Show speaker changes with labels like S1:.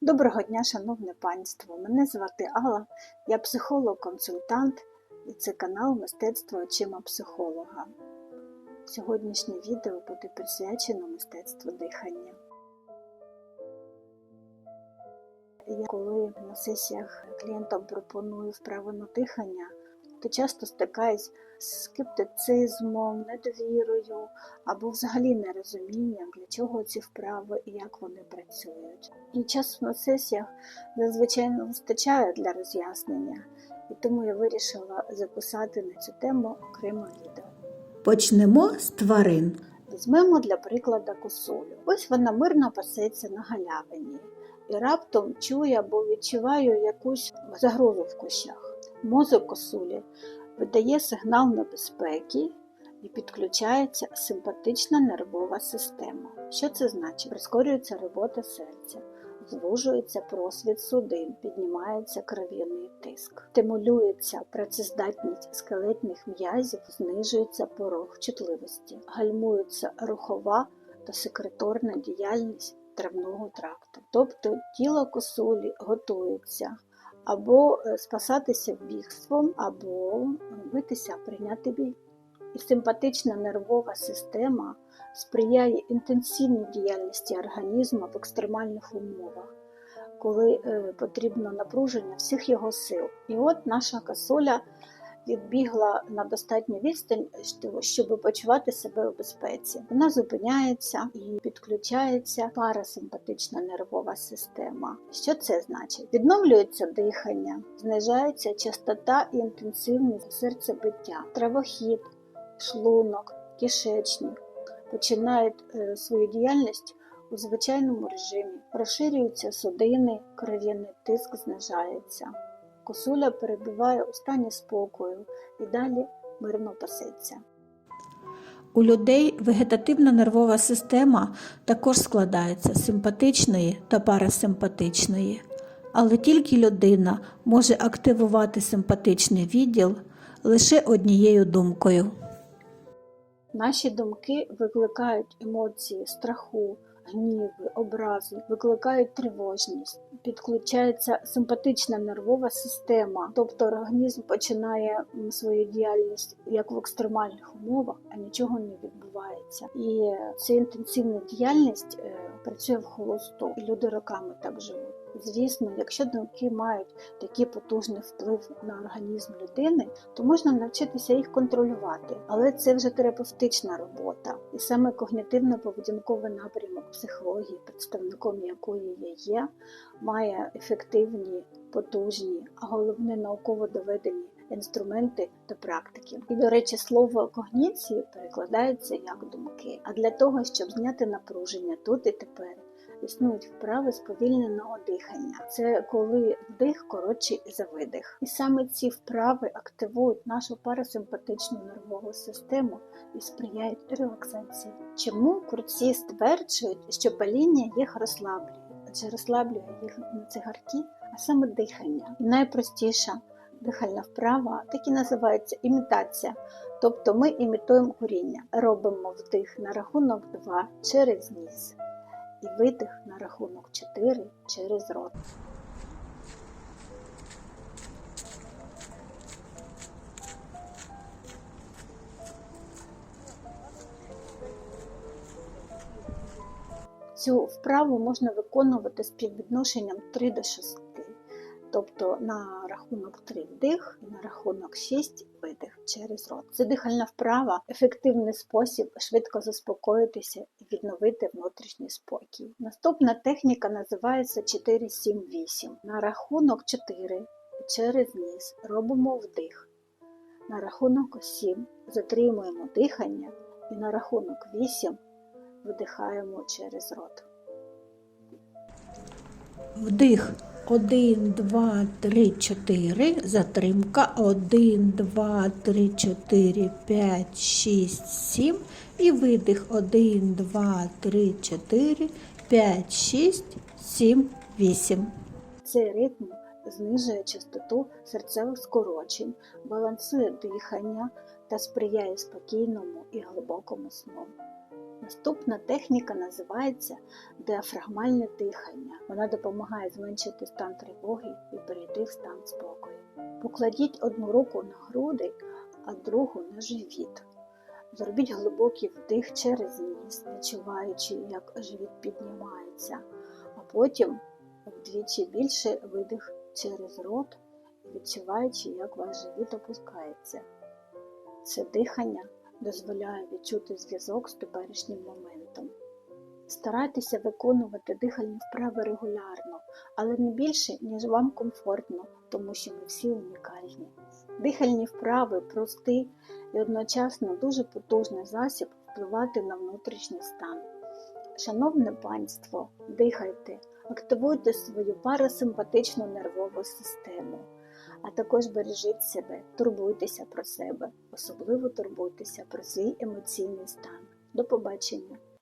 S1: Доброго дня, шановне панство! Мене звати Алла, я психолог-консультант і це канал Мистецтво очима психолога. Сьогоднішнє відео буде присвячено мистецтву дихання. Я коли на сесіях клієнтам пропоную вправи на дихання, то часто стикаюсь з скептицизмом, недовірою або взагалі нерозумінням, для чого ці вправи і як вони працюють. І часу на сесіях зазвичай не вистачає для роз'яснення, і тому я вирішила записати на цю тему окреме відео.
S2: Почнемо з тварин.
S1: Візьмемо для прикладу косулю. Ось вона мирно пасеться на галявині і раптом чує або відчуває якусь загрозу в кущах. Мозок косулі видає сигнал небезпеки і підключається симпатична нервова система. Що це значить? Прискорюється робота серця, звужується просвіт судин, піднімається кров'яний тиск, стимулюється працездатність скелетних м'язів, знижується порог чутливості, гальмується рухова та секреторна діяльність травного тракту. Тобто тіло косулі готується або е, спасатися бігством, або битися, прийняти бій. І симпатична нервова система сприяє інтенсивній діяльності організму в екстремальних умовах, коли е, потрібно напруження всіх його сил. І от наша косуля відбігла на достатню відстань, щоб почувати себе у безпеці. Вона зупиняється і підключається парасимпатична нервова система. Що це значить? Відновлюється дихання, знижається частота і інтенсивність серцебиття, травохід, шлунок, кишечник починають е, свою діяльність у звичайному режимі, розширюються судини, кров'яний тиск знижається. Косуля перебуває у стані спокою і далі мирно пасеться.
S2: У людей вегетативна нервова система також складається з симпатичної та парасимпатичної, але тільки людина може активувати симпатичний відділ лише однією думкою.
S1: Наші думки викликають емоції страху, гніви, образи, викликають тривожність, підключається симпатична нервова система, тобто організм починає свою діяльність як в екстремальних умовах, а нічого не відбувається. І ця інтенсивна діяльність е, працює в холосту, люди роками так живуть. Звісно, якщо думки мають такий потужний вплив на організм людини, то можна навчитися їх контролювати, але це вже терапевтична робота, і саме когнітивно-поведінковий напрямок психології, представником якої я є, має ефективні, потужні, а головне науково доведені. Інструменти та практики. І, до речі, слово когніції перекладається як думки. А для того, щоб зняти напруження тут і тепер, існують вправи сповільненого дихання. Це коли вдих коротший за видих. І саме ці вправи активують нашу парасимпатичну нервову систему і сприяють релаксації. Чому курці стверджують, що паління їх розслаблює? Адже розслаблює їх не цигарки, а саме дихання. І найпростіша дихальна вправа так і називається імітація. Тобто ми імітуємо куріння, робимо вдих на рахунок 2 через ніс і видих на рахунок 4 через рот. Цю вправу можна виконувати співвідношенням 3 до 6, тобто на рахунок 3 вдих і на рахунок 6 видих через рот. Це дихальна вправа, ефективний спосіб швидко заспокоїтися відновити внутрішній спокій. Наступна техніка називається 4-7-8. На рахунок 4 через ніс робимо вдих. На рахунок 7 затримуємо дихання і на рахунок 8 видихаємо через рот.
S2: Вдих 1, 2, 3, 4, затримка 1, 2, 3, 4, 5, 6, 7 і видих 1, 2, 3, 4, 5, 6, 7, 8.
S1: Цей ритм знижує частоту серцевих скорочень, балансує дихання та сприяє спокійному і глибокому сну. Наступна техніка називається діафрагмальне дихання. Вона допомагає зменшити стан тривоги і перейти в стан спокою. Покладіть одну руку на груди, а другу на живіт. Зробіть глибокий вдих через ніс, відчуваючи, як живіт піднімається, а потім вдвічі більше видих через рот, відчуваючи, як ваш живіт опускається. Це дихання дозволяє відчути зв'язок з теперішнім моментом. Старайтеся виконувати дихальні вправи регулярно, але не більше, ніж вам комфортно, тому що ми всі унікальні. Дихальні вправи простий і одночасно дуже потужний засіб впливати на внутрішній стан. Шановне панство, дихайте, активуйте свою парасимпатичну нервову систему, а також бережіть себе, турбуйтеся про себе, особливо турбуйтеся про свій емоційний стан. До побачення!